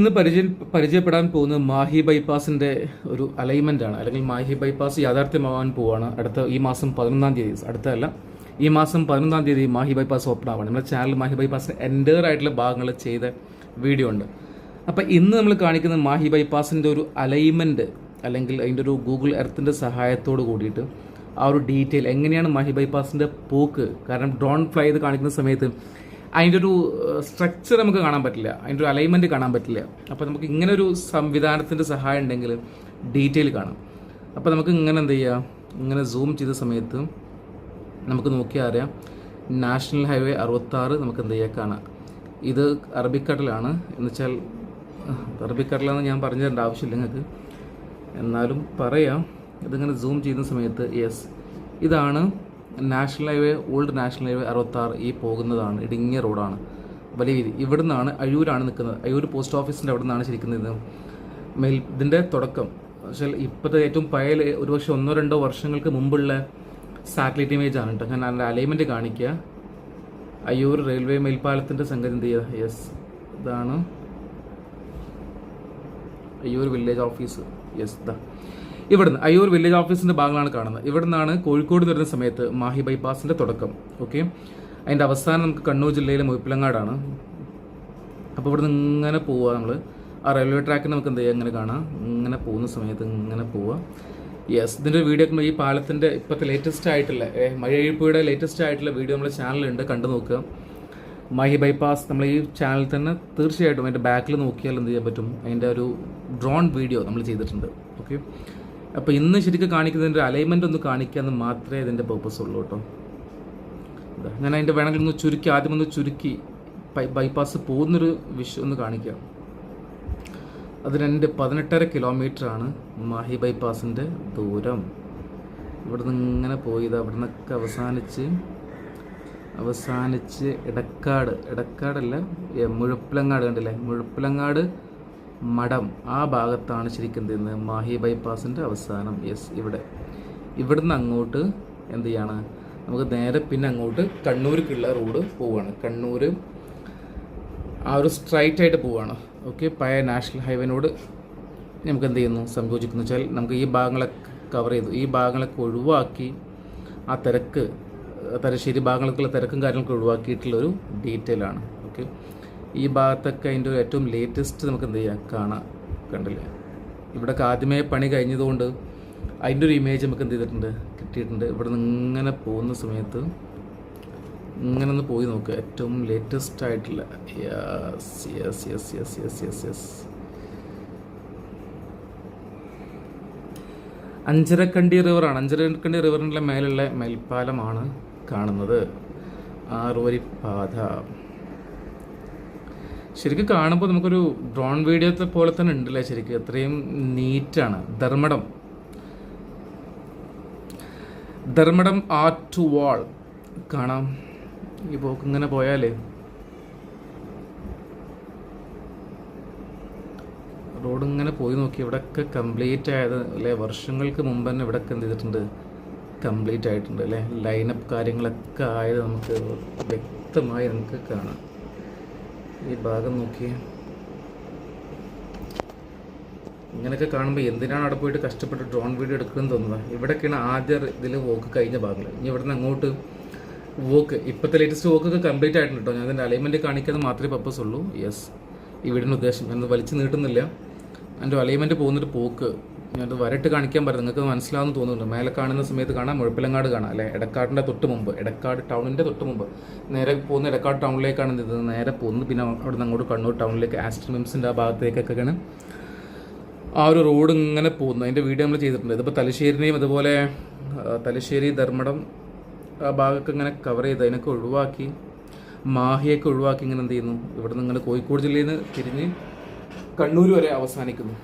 ഇന്ന് പരിചയ പരിചയപ്പെടാൻ പോകുന്നത് മാഹി ബൈപ്പാസിന്റെ ഒരു അലൈൻമെന്റ് ആണ്. അല്ലെങ്കിൽ മാഹി ബൈപ്പാസ് യാഥാർത്ഥ്യമാവാൻ പോവാണ്. അടുത്ത ഈ മാസം പതിനൊന്നാം തീയതി അടുത്തല്ല ഈ മാസം പതിനൊന്നാം തീയതി മാഹി ബൈപ്പാസ് ഓപ്പൺ ആവാണ്. നമ്മുടെ ചാനൽ മാഹി ബൈപ്പാസിന്റെ എന്റർ ആയിട്ടുള്ള ഭാഗങ്ങൾ ചെയ്ത വീഡിയോ ഉണ്ട്. അപ്പോൾ ഇന്ന് നമ്മൾ കാണിക്കുന്ന മാഹി ബൈപ്പാസിന്റെ ഒരു അലൈൻമെന്റ് അല്ലെങ്കിൽ അതിന്റെ ഒരു ഗൂഗിൾ എർത്തിന്റെ സഹായത്തോട് കൂടിയിട്ട് ആ ഒരു ഡീറ്റെയിൽ എങ്ങനെയാണ് മാഹി ബൈപ്പാസിന്റെ പോക്ക്. കാരണം ഡ്രോൺ ഫ്ലൈ ചെയ്ത് കാണിക്കുന്ന സമയത്ത് അതിന്റെ ഒരു സ്ട്രക്ചർ നമുക്ക് കാണാൻ പറ്റില്ല. അതിന്റെ ഒരു അലൈൻമെന്റ് കാണാൻ പറ്റില്ല. അപ്പോൾ നമുക്ക് ഇങ്ങനെ ഒരു സംവിധാനത്തിന്റെ സഹായം ഉണ്ടെങ്കിൽ ഡീറ്റെയിൽ കാണാം. അപ്പോൾ നമുക്ക് ഇങ്ങനെ എന്ത് ചെയ്യുക ഇങ്ങനെ സൂം ചെയ്ത സമയത്ത് നമുക്ക് നോക്കിയാൽ അറിയാം. നാഷണൽ ഹൈവേ അറുപത്താറ് നമുക്ക് എന്ത് ചെയ്യുക കാണാം. ഇത് അറബിക്കടലാണ്. എന്ന് വെച്ചാൽ അറബിക്കടലാന്ന് ഞാൻ പറഞ്ഞു തരേണ്ട ആവശ്യമില്ല നിങ്ങൾക്ക്. എന്നാലും പറയാം. ഇതിങ്ങനെ സൂം ചെയ്യുന്ന സമയത്ത് യെസ് ഇതാണ് national highway old national highway അറുപത്താറ് ഈ പോകുന്നതാണ് ഇടുങ്ങിയ റോഡാണ്. വലിയ വീതി നിന്നാണ് അഴൂരാണ് നിൽക്കുന്നത്. അഴൂർ പോസ്റ്റ് ഓഫീസിന്റെ അവിടെ നിന്നാണ് ശരിക്കും ഇത്. മെയിൽ ഇതിന്റെ തുടക്കം. പക്ഷേ ഇപ്പോഴത്തെ ഏറ്റവും പഴയ ഒരുപക്ഷെ ഒന്നോ രണ്ടോ വർഷങ്ങൾക്ക് മുമ്പുള്ള സാറ്റലൈറ്റ് ഇമേജ് ആണ് കേട്ടോ. ഞാൻ അതിന്റെ അലൈൻമെന്റ് കാണിക്കുക. അയ്യൂർ റെയിൽവേ മേൽപ്പാലത്തിന്റെ സംഗതി എന്ത് ചെയ്യുക യെസ്. ഇതാണ് അയ്യൂർ വില്ലേജ് ഓഫീസ്. യെസ് ദാ. ഇവിടുന്ന് അയ്യൂർ വില്ലേജ് ഓഫീസിന്റെ ഭാഗങ്ങളാണ് കാണുന്നത്. ഇവിടുന്നാണ് കോഴിക്കോട് വരുന്ന സമയത്ത് മാഹി ബൈപ്പാസിന്റെ തുടക്കം. ഓക്കെ അതിന്റെ അവസാനം നമുക്ക് കണ്ണൂർ ജില്ലയിലെ മുഴപ്പിലങ്ങാടാണ് അപ്പോൾ ഇവിടുന്ന് ഇങ്ങനെ പോവുക നമ്മൾ ആ റെയിൽവേ ട്രാക്കിന് നമുക്ക് എന്ത് ചെയ്യാം? ഇങ്ങനെ കാണാം. ഇങ്ങനെ പോകുന്ന സമയത്ത് ഇങ്ങനെ പോവുക യെസ് ഇതിന്റെ വീഡിയോ ഒക്കെ ഈ പാലത്തിന്റെ ഇപ്പോഴത്തെ ലേറ്റസ്റ്റ് ആയിട്ടുള്ള മഴയഴിപ്പുഴയുടെ ലേറ്റസ്റ്റ് ആയിട്ടുള്ള വീഡിയോ നമ്മുടെ ചാനലുണ്ട് കണ്ടു നോക്കുക. മഹി ബൈപ്പാസ് നമ്മൾ ഈ ചാനൽ തന്നെ തീർച്ചയായിട്ടും അതിന്റെ ബാക്കിൽ നോക്കിയാൽ എന്ത് ചെയ്യാൻ പറ്റും? അതിന്റെ ഒരു ഡ്രോൺ വീഡിയോ നമ്മൾ ചെയ്തിട്ടുണ്ട്. ഓക്കെ അപ്പോൾ ഇന്ന് ശരിക്കും കാണിക്കുന്നതിന്റെ അലൈൻമെന്റ് ഒന്ന് കാണിക്കുക എന്ന് മാത്രമേ ഇതിന്റെ പേർപ്പസ് ഉള്ളൂ കേട്ടോ. ഞാൻ അതിന്റെ വേണമെങ്കിൽ ഒന്ന് ചുരുക്കി ആദ്യം ഒന്ന് ചുരുക്കി ബൈപ്പാസ് പോകുന്നൊരു വിഷ് ഒന്ന് കാണിക്കാം. അത് രണ്ട് പതിനെട്ടര ആണ് മാഹി ബൈപ്പാസിന്റെ ദൂരം. ഇവിടുന്ന് ഇങ്ങനെ പോയി ഇത് അവിടെ നിന്നൊക്കെ അവസാനിച്ച് അവസാനിച്ച് ഇടക്കാട്. ഇടക്കാടല്ല മുഴപ്പിലങ്ങാട് കണ്ടില്ലേ? മുഴപ്പിലങ്ങാട് മഠം ആ ഭാഗത്താണ് ശരിക്കും എന്ത് മാഹി ബൈപ്പാസിന്റെ അവസാനം. യെസ് ഇവിടെ. ഇവിടുന്ന് അങ്ങോട്ട് എന്ത് ചെയ്യാണ്? നമുക്ക് നേരെ പിന്നെ അങ്ങോട്ട് കണ്ണൂർക്കുള്ള റോഡ് പോവുകയാണ് കണ്ണൂർ ആ ഒരു സ്ട്രൈറ്റ് ആയിട്ട് പോവുകയാണ് ഓക്കെ പഴയ നാഷണൽ ഹൈവേനോട് നമുക്ക് എന്ത് ചെയ്യുന്നു? സംയോജിക്കുന്നു. വെച്ചാൽ നമുക്ക് ഈ ഭാഗങ്ങളെ കവർ ചെയ്തു. ഈ ഭാഗങ്ങളൊക്കെ ഒഴിവാക്കി ആ തിരക്ക് തലശ്ശേരി ഭാഗങ്ങൾക്കുള്ള തിരക്കും കാര്യങ്ങളൊക്കെ ഒഴിവാക്കിയിട്ടുള്ളൊരു ഡീറ്റെയിൽ ആണ്. ഓക്കെ ഈ ഭാഗത്തൊക്കെ അതിന്റെ ഏറ്റവും ലേറ്റസ്റ്റ് നമുക്ക് എന്ത് ചെയ്യാം? കാണാം. കണ്ടില്ലേ? ഇവിടെ ആദ്യമേ പണി കഴിഞ്ഞതുകൊണ്ട് അതിന്റെ ഒരു ഇമേജ് നമുക്ക് എന്ത് ചെയ്തിട്ടുണ്ട്? കിട്ടിയിട്ടുണ്ട്. ഇവിടെ നിന്ന് ഇങ്ങനെ പോകുന്ന സമയത്ത് ഇങ്ങനെ ഒന്ന് പോയി നോക്ക്. ഏറ്റവും ലേറ്റസ്റ്റ് ആയിട്ടുള്ള yes yes yes yes yes yes yes Anjarakandy റിവറാണ് Anjarakandy റിവറിന്റെ മേലുള്ള മേൽപ്പാലമാണ് കാണുന്നത്. ആറുവരിപ്പാത ശരിക്കും കാണുമ്പോൾ നമുക്കൊരു ഡ്രോൺ വീഡിയോത്തെ പോലെ തന്നെ ഉണ്ടല്ലേ ശരിക്കും. അത്രയും നീറ്റാണ്. Dharmadam. Dharmadam art to wall. കാണാം. ഈ പോക്ക് ഇങ്ങനെ പോയാലേ. റോഡ് ഇങ്ങനെ പോയി നോക്കി. ഇവിടെയൊക്കെ കംപ്ലീറ്റ് ആയത് അല്ലെ? വർഷങ്ങൾക്ക് മുമ്പ് തന്നെ ഇവിടെയൊക്കെ എന്ത് ചെയ്തിട്ടുണ്ട്? കംപ്ലീറ്റ് ആയിട്ടുണ്ട് അല്ലേ? ലൈനപ്പ് കാര്യങ്ങളൊക്കെ ആയത് നമുക്ക് വ്യക്തമായി നമുക്ക് കാണാം. ഈ ഭാഗം നോക്കി ഇങ്ങനെയൊക്കെ കാണുമ്പോൾ എന്തിനാണ് അവിടെ പോയിട്ട് കഷ്ടപ്പെട്ട് ഡ്രോൺ വീഡിയോ എടുക്കുന്നത് തോന്നുന്നത്? ഇവിടെയൊക്കെയാണ് ആദ്യ ഇതിൽ വോക്ക് കഴിഞ്ഞ ഭാഗങ്ങൾ ഇനി ഇവിടുന്ന് അങ്ങോട്ട് വോക്ക് ഇപ്പോഴത്തെ ലേറ്റസ്റ്റ് വോക്കൊക്കെ കംപ്ലീറ്റ് ആയിട്ടുണ്ട് കേട്ടോ. ഞാൻ അതിന്റെ അലൈൻമെന്റ് കാണിക്കാതെ മാത്രമേ പർപ്പസ് ഉള്ളൂ. യെസ് ഈ വീടിന്റെ ഉദ്ദേശം. എന്ന് വലിച്ചു നീട്ടുന്നില്ല. എന്റെ അലൈൻമെന്റ് പോകുന്നൊരു പോക്ക്. ഞാനത് വരട്ട് കാണിക്കാൻ പറ്റും നിങ്ങൾക്ക് മനസ്സിലാവുമെന്ന് തോന്നുന്നുണ്ട്. മേലെ കാണുന്ന സമയത്ത് കാണാം മുഴപ്പിലങ്ങാട് കാണാം അല്ലേ? എടക്കാടിന്റെ തൊട്ട് മുമ്പ്. എടക്കാട് ടൗണിന്റെ തൊട്ട് മുമ്പ്. നേരെ പോകുന്ന എടക്കാട് ടൗണിലേക്കാണ് ചെയ്തത് നേരെ പോകുന്നത്. പിന്നെ അവിടെ അങ്ങോട്ട് കണ്ണൂർ ടൗണിലേക്ക് ആസ്റ്റർ മിംസിന്റെ ആ ഭാഗത്തേക്കൊക്കെയാണ് ആ ഒരു റോഡ് ഇങ്ങനെ പോകുന്നു അതിന്റെ വീഡിയോ നമ്മൾ ചെയ്തിട്ടുണ്ട്. ഇതിപ്പോൾ തലശ്ശേരിനെയും അതുപോലെ തലശ്ശേരി ധർമ്മടം ആ ഭാഗമൊക്കെ ഇങ്ങനെ കവർ ചെയ്ത് അതിനൊക്കെ ഒഴിവാക്കി മാഹിയൊക്കെ ഒഴിവാക്കി ഇങ്ങനെ എന്ത് ചെയ്യുന്നു. ഇവിടെ നിന്ന് ഇങ്ങനെ കോഴിക്കോട് ജില്ലയിൽ നിന്ന് തിരിഞ്ഞ് കണ്ണൂർ വരെ അവസാനിക്കുന്നു.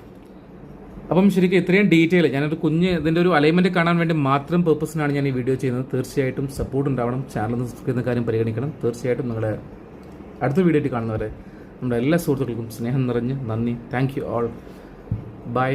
അപ്പം ശരിക്കും ഇത്രയും ഡീറ്റെയിൽ ഞാനൊരു കുഞ്ഞ് ഇതിന്റെ ഒരു അലൈൻമെന്റ് കാണാൻ വേണ്ടി മാത്രം പേർപ്പസിനാണ് ഞാൻ ഈ വീഡിയോ ചെയ്യുന്നത്. തീർച്ചയായിട്ടും സപ്പോർട്ട് ഉണ്ടാവണം. ചാനൽ സബ്സ്ക്രൈബ് ചെയ്യുന്ന കാര്യം പരിഗണിക്കണം. തീർച്ചയായിട്ടും നിങ്ങളെ അടുത്ത വീഡിയോ ആയിട്ട് കാണുന്നവരെ നമ്മുടെ എല്ലാ സുഹൃത്തുക്കൾക്കും സ്നേഹം നിറഞ്ഞ് നന്ദി. Thank you all by